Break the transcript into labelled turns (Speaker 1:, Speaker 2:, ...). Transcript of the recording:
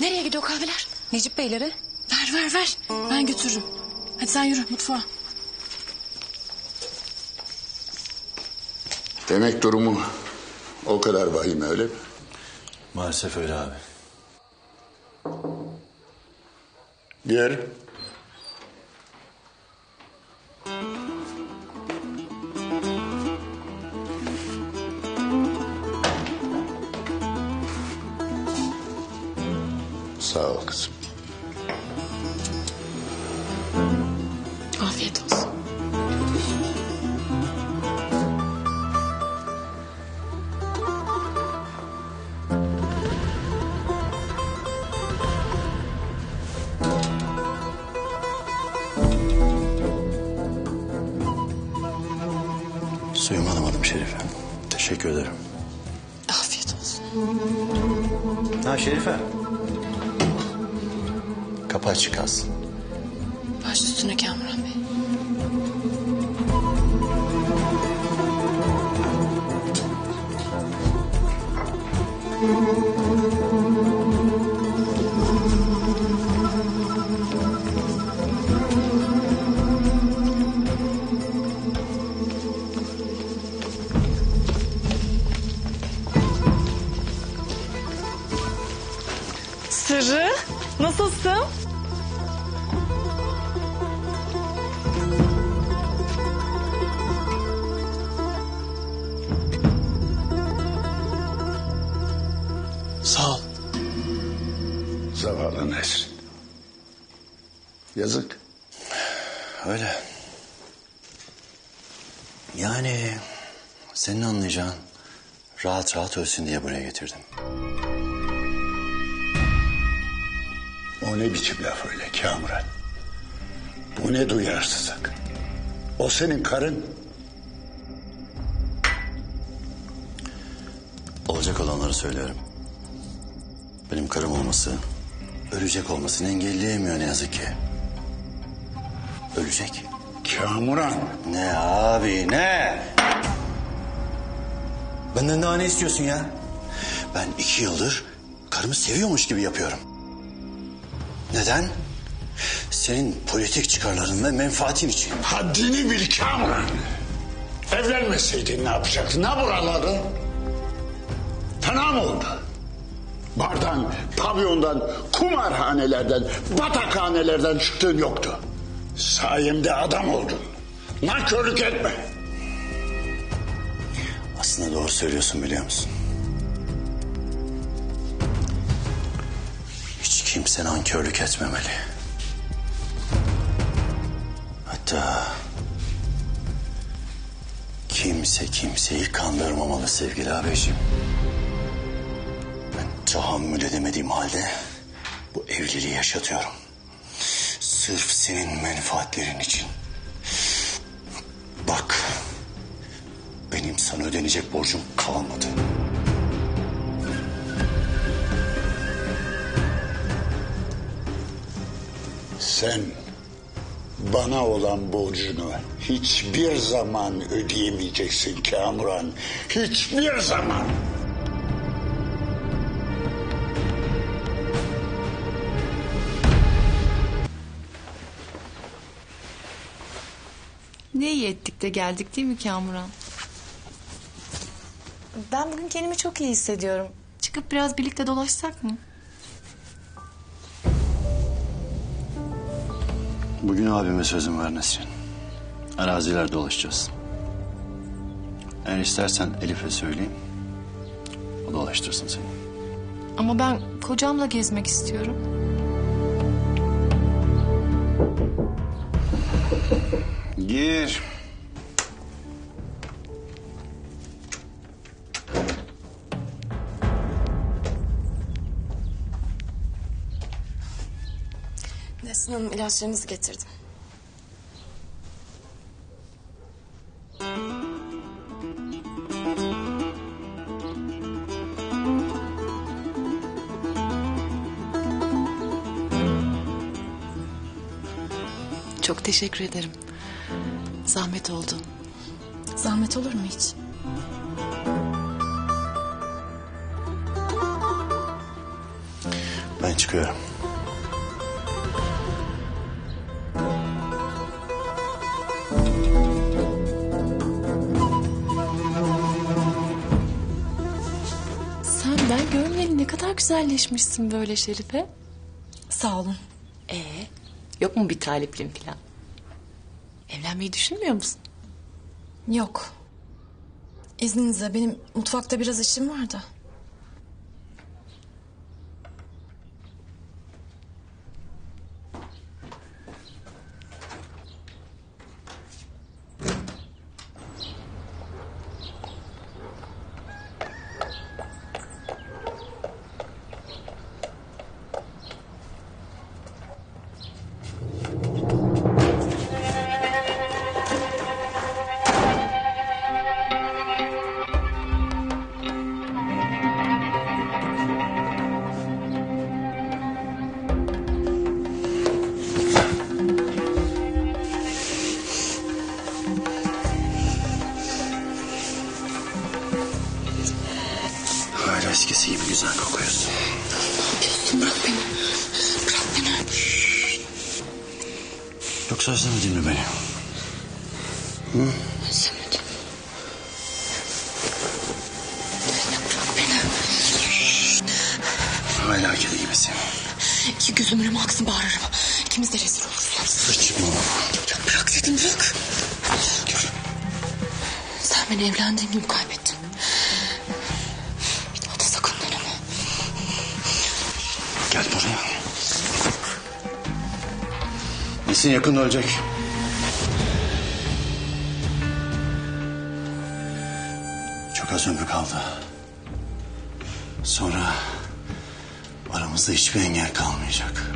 Speaker 1: Nereye gidiyor kahveler?
Speaker 2: Necip Beylere.
Speaker 1: Ver ver ver. Ben götürürüm. Hadi sen yürü mutfağa.
Speaker 3: Demek durumu o kadar vahim öyle mi?
Speaker 4: Maalesef öyle abi.
Speaker 3: Gel. Sağ ol kızım.
Speaker 1: Afiyet olsun.
Speaker 4: Suyumu alamadım Şerife. Teşekkür ederim.
Speaker 1: Afiyet olsun.
Speaker 4: Ha Şerife. Kapı açık kalsın.
Speaker 1: Baş üstüne Kamuran Bey.
Speaker 5: Sırrı, nasılsın?
Speaker 4: Sağ ol.
Speaker 3: Zavallı Nesrin. Yazık.
Speaker 4: Öyle. Yani senin anlayacağın rahat rahat ölsün diye buraya getirdim.
Speaker 3: O ne biçim laf öyle Kamuran? Bu ne duyarsızlık? O senin karın.
Speaker 4: Olacak olanları söylüyorum. Benim karım olması, ölecek olmasını engelleyemiyor ne yazık ki. Ölecek.
Speaker 3: Kamuran.
Speaker 4: Ne abi ne? Benden daha ne istiyorsun ya? Ben iki yıldır karımı seviyormuş gibi yapıyorum. Neden? Senin politik çıkarların ve menfaatin için.
Speaker 3: Haddini bil Kamuran. Evlenmeseydin ne yapacaktın? Ne buraları? Fena mı oldu? Bardan, pavyondan, kumarhanelerden, batakhanelerden çıktığın yoktu. Sayemde adam oldun. Nankörlük etme.
Speaker 4: Aslında doğru söylüyorsun biliyor musun? Kimse nankörlük etmemeli. Hatta kimse kimseyi kandırmamalı sevgili abiciğim. Ben tahammül edemediğim halde bu evliliği yaşatıyorum. Sırf senin menfaatlerin için. Bak benim sana ödenecek borcum kalmadı.
Speaker 3: Sen bana olan borcunu hiçbir zaman ödeyemeyeceksin Kamuran. Hiçbir zaman.
Speaker 5: Ne iyi ettik de geldik değil mi Kamuran? Ben bugün kendimi çok iyi hissediyorum. Çıkıp biraz birlikte dolaşsak mı?
Speaker 4: Bugün abime sözüm ver Nesrin. Arazilerde dolaşacağız. Eğer istersen Elif'e söyleyeyim. O dolaştırsın seni.
Speaker 5: Ama ben kocamla gezmek istiyorum.
Speaker 4: Gir.
Speaker 1: Nesrin Hanım ilaçlarınızı getirdim. Çok teşekkür ederim. Zahmet oldu. Zahmet olur mu hiç?
Speaker 4: Ben çıkıyorum.
Speaker 5: Güzelleşmişsin böyle Şerife.
Speaker 1: Sağ olun.
Speaker 5: Ee, yok mu bir taliplin falan? Evlenmeyi düşünmüyor musun?
Speaker 1: Yok. İzninizle benim mutfakta biraz işim var da.
Speaker 4: Eskisi gibi güzel kokuyorsun.
Speaker 1: Bırak beni. Bırak beni.
Speaker 4: Yoksa özlemedin mi beni?
Speaker 1: Özlemedim. Bırak beni.
Speaker 4: Hala kedi gibisin.
Speaker 1: İki gözümün aksın bağırırım. İkimiz de rezil oluruz. Ya bırak dedim bırak. Sen beni evlendiğim gibi kaybettin.
Speaker 4: Nesin yakında ölecek. Çok az ömrü kaldı. Sonra aramızda hiçbir engel kalmayacak.